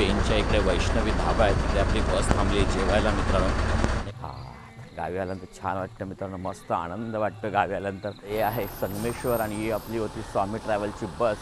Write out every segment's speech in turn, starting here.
पेनच्या इकडे वैष्णवी धाबा आहे तिथे आपली बस थांबली जेवायला मित्रांनो. हा गावी आल्यानंतर छान वाटतं मित्रांनो मस्त आनंद वाटतं गावी आल्यानंतर. हे आहे संगमेश्वर आणि ही आपली होती स्वामी ट्रॅव्हलची बस.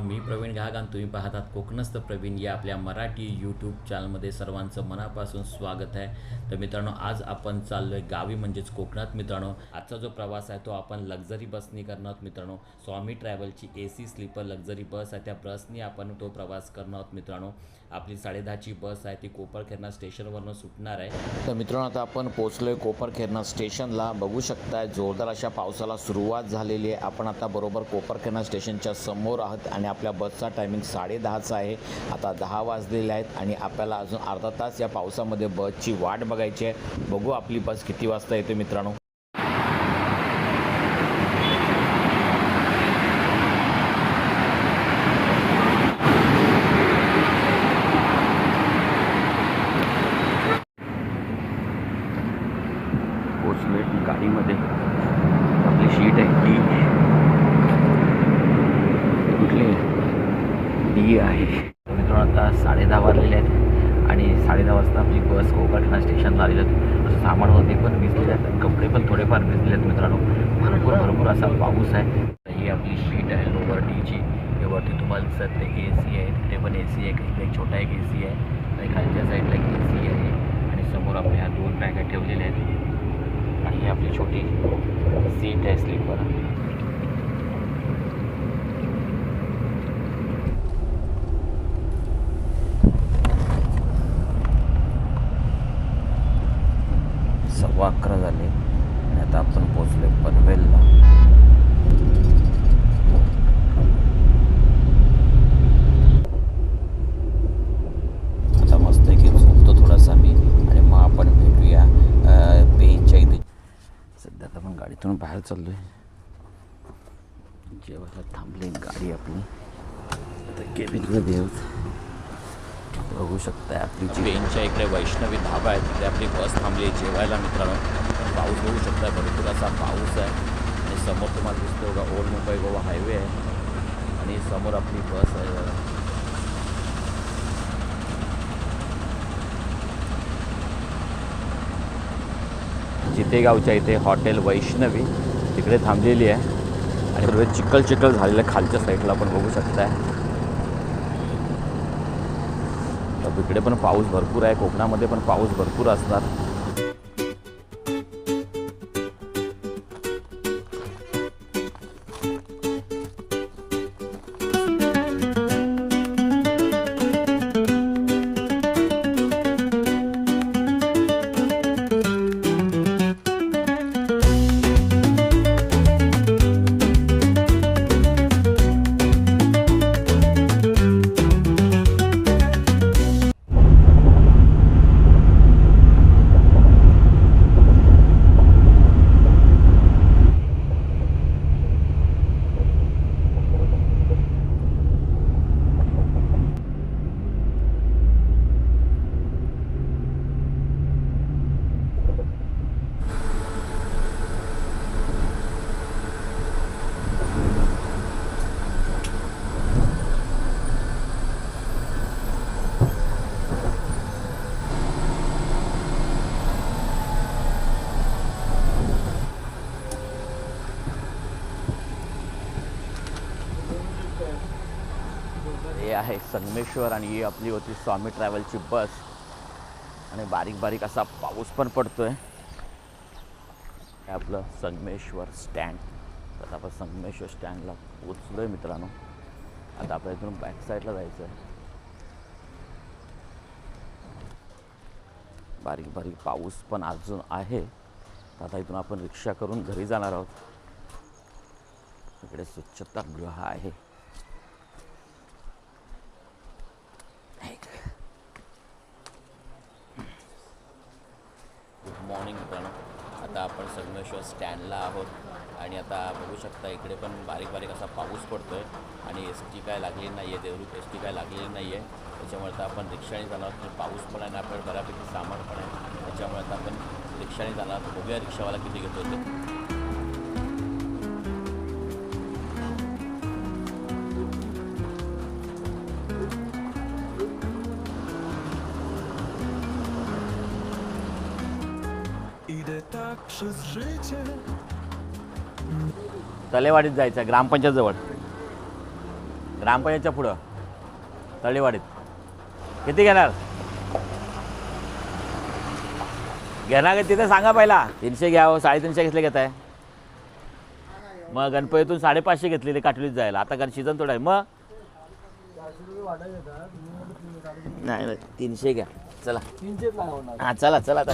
मी प्रवीण घाग आणि तुम्ही पाहतात कोकणस्थ प्रवीण या आपल्या मराठी यूट्यूब चॅनलमध्ये सर्वांचं मनापासून स्वागत आहे. तर मित्रांनो आज आपण चाललो आहे गावी म्हणजेच कोकणात. मित्रांनो आजचा जो प्रवास आहे तो आपण लक्झरी बसनी करणार आहोत मित्रांनो. Swami ट्रॅव्हलची A C sleeper luxury bus आहे. त्या बसनी आपण तो प्रवास करणार आहोत मित्रांनो. आपली साडेदहाची बस आहे. ती कोपरखेरणा स्टेशनवरनं सुटणार आहे. तर मित्रांनो आता आपण पोहोचलोय कोपरखेरणा स्टेशनला बघू शकताय जोरदार अशा पावसाला सुरुवात झालेली आहे. आपण आता बरोबर कोपरखेरणा स्टेशनच्या समोर आहोत आणि आपल्या बसचा टायमिंग साडेदहाचा आहे. आता दहा वाजलेले आहेत आणि आपल्याला अजून अर्धा तास या पावसामध्ये बसची वाट बघायची आहे. बघू आपली बस किती वाजता येते मित्रांनो. पोचलोय गाडीमध्ये आपली शीट आहे. ती डी आहे. मित्रांनो आता साडे दहा वाजलेले आहेत आणि साडे दहा वाजता आपली बस कोकणा स्टेशनला आलेली आहेत सामान होते पण भिजलेले आहेत. कपडे पण थोडेफार भिजलेले आहेत मित्रांनो. भरपूर भरपूर असा पाऊस आहे. ही आपली शीट आहे लोवर डीची वरती तुम्हाला दिसत ते ए सी आहे. तिथे पण ए सी आहे. इकडे एक छोटा एक ए सी आहे. आणि खालच्या साईडला एक ए सी आहे. आणि समोर आपल्या ह्या दोन बॅगा ठेवलेल्या आहेत. आणि ही आपली छोटी सीट आहे स्लीपर सव्वा अकरा झाले आणि आता आपण पोचलो पनवेलला. आता मस्त की झोपतो थोडासा मी आणि मग आपण भेटूया अं, पेनच्या इथे. सध्या आता आपण गाडीतून बाहेर चाललो आहे जेव्हा थांबली गाडी आपली. आता केबिनमध्ये आहोत बघू शकताय आपली जी पेनच्या इकडे वैष्णवी धाबा आहे तिथे आपली बस थांबली आहे जेवायला मित्रांनो. पाऊस बघू शकताय भरपूर असा पाऊस आहे. आणि समोर तुम्हाला दिसतो का ओल्ड मुंबई गोवा हायवे आहे. आणि समोर आपली बस आहे बघा. इथे हॉटेल वैष्णवी तिकडे थांबलेली आहे. आणि चिखल चिखल झालेलं खालच्या साईडला पण बघू शकताय तर इकडे पण पाऊस भरपूर आहे कोकणामध्ये पण पाऊस भरपूर असणार. हे आहे संगमेश्वर आणि ही आपली होती स्वामी ट्रॅव्हलची बस. आणि बारीक बारीक असा पाऊस पण पडतोय. हे आपलं संगमेश्वर स्टँड. तर आपण संगमेश्वर स्टँडला पोचलो आहे मित्रांनो. आता आपल्या इथून बॅक साईडला जायचं आहे बारीक बारीक पाऊस पण अजून आहे. तर आता इथून आपण रिक्षा करून घरी जाणार आहोत. इकडे स्वच्छतागृह आहे. मॉर्निंग मित्रांनो आता आपण संगमेश्वर स्टँडला आहोत. आणि आता बघू शकता इकडे पण बारीक बारीक असा पाऊस पडतो आहे आणि एस टी काय लागलेली नाही आहे देवरूप एस टी काय लागलेली नाही आहे त्याच्यामुळे आता आपण रिक्षाने जाणार आहोत. पाऊस पण आहे आणि आपल्याला बऱ्यापैकी सामान पण आहे. त्याच्यामुळे आता आपण रिक्षाने जाणार तर बघूया रिक्षावाला किती घेतो ते. तलेवाडीत जायचं ग्रामपंचायत जवळ. ग्रामपंचायतच्या पुढं तळेवाडीत. किती घेणार? घेणार का तिथे सांगा पहिला. तीनशे घ्यावं साडेतीनशे घेतले घेत आहे मग गणपतीतून साडेपाचशे घेतलेले काटलीत जायला. आता कारण सीझन थोडा आहे. मग? नाही नाही, तीनशे घ्या. चला. हां चला चला आता.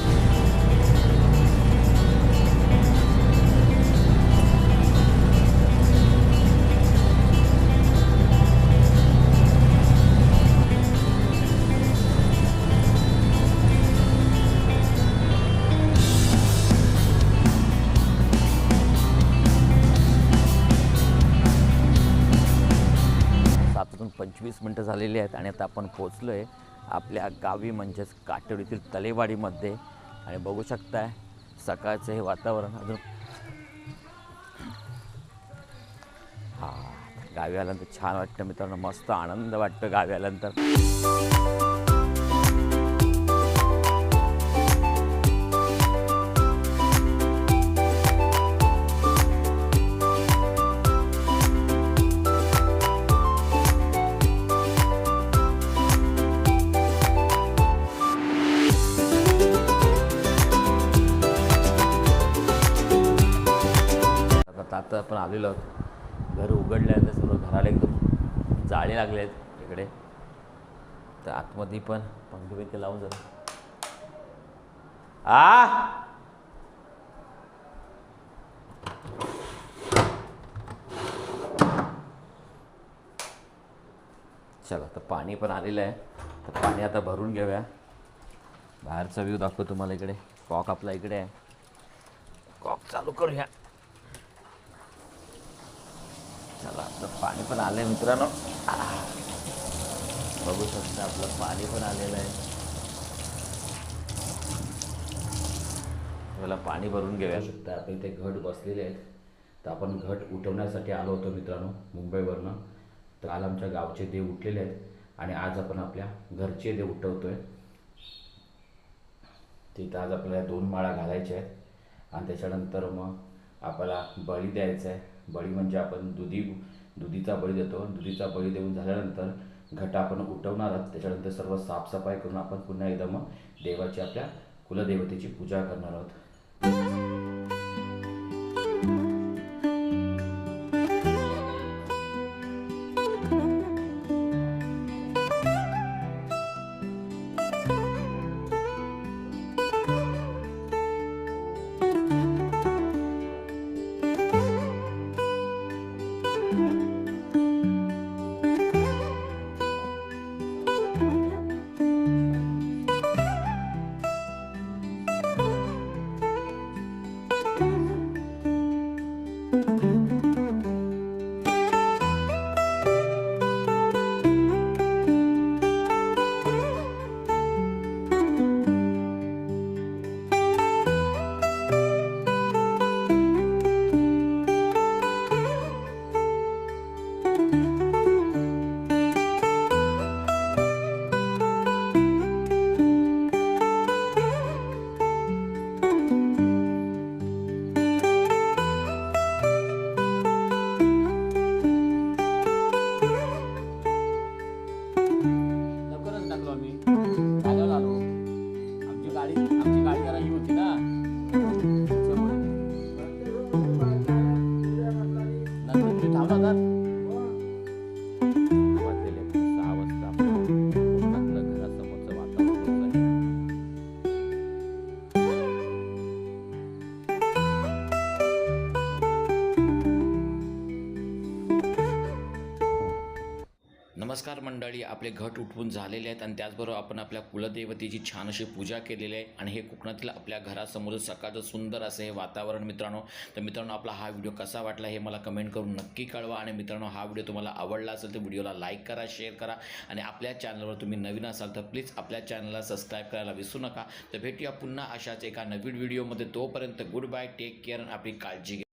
पंचवीस मिनटं झालेली आहेत आणि आता आपण पोचलो आहे आपल्या गावी म्हणजेच काटेवाडीतील तलेवाडीमध्ये. आणि बघू शकताय सकाळचं हे वातावरण अजून हा गावी आल्यानंतर छान वाटतं मित्रांनो मस्त आनंद वाटतो गावी आल्यानंतर. आलेलो आहोत घर उघडले तर सर्व घराला एकदम जाळे लागले आहेत इकडे. तर आतमध्ये पण पंखे बिंखे लावून जातो आ! चला तर पाणी पण आलेलं आहे. तर पाणी आता भरून घेऊया. बाहेरचा व्ह्यू दाखवतो तुम्हाला इकडे. कॉक आपला इकडे आहे. कॉक चालू करूया. चला आपलं पाणी पण आलं आहे मित्रांनो बघू शकता आपलं पाणी पण आलेलं आहे. मला पाणी भरून घेऊया. शकता आपण इथे घट बसलेले आहेत. तर आपण घट उठवण्यासाठी आलो होतो मित्रांनो मुंबईवरनं. तर काल आमच्या गावचे देव उठलेले आहेत आणि आज आपण आपल्या घरचे देव उठवतो आहे तिथं आज आपल्याला दोन माळा घालायच्या आहेत. आणि त्याच्यानंतर मग आपल्याला बळी द्यायचा आहे. बळी म्हणजे आपण दुधी दुधीचा बळी देतो. दुधीचा बळी देऊन झाल्यानंतर घट आपण उठवणार आहोत. त्याच्यानंतर सर्व साफसफाई करून आपण पुन्हा एकदा मग देवाची आपल्या कुलदेवतेची पूजा करणार आहोत. आपले घट उठवून झालेले आहेत आणि त्याचबरोबर आपण आपल्या कुलदेवतेची छान अशी पूजा केलेली आहे. आणि हे कोकणातील आपल्या घरासमोर सकाळचं सुंदर असं हे वातावरण मित्रांनो. तर मित्रांनो आपला हा व्हिडिओ कसा वाटला हे मला कमेंट करून नक्की कळवा. आणि मित्रांनो हा व्हिडिओ तुम्हाला आवडला असेल तर व्हिडिओला लाईक करा शेअर करा. आणि आपल्या चॅनलवर तुम्ही नवीन असाल तर प्लीज आपल्या चॅनलला सबस्क्राईब करायला विसरू नका. तर भेटूया पुन्हा अशाच एका नवीन व्हिडिओमध्ये. तोपर्यंत गुड बाय टेक केअर आणि आपली काळजी घ्या.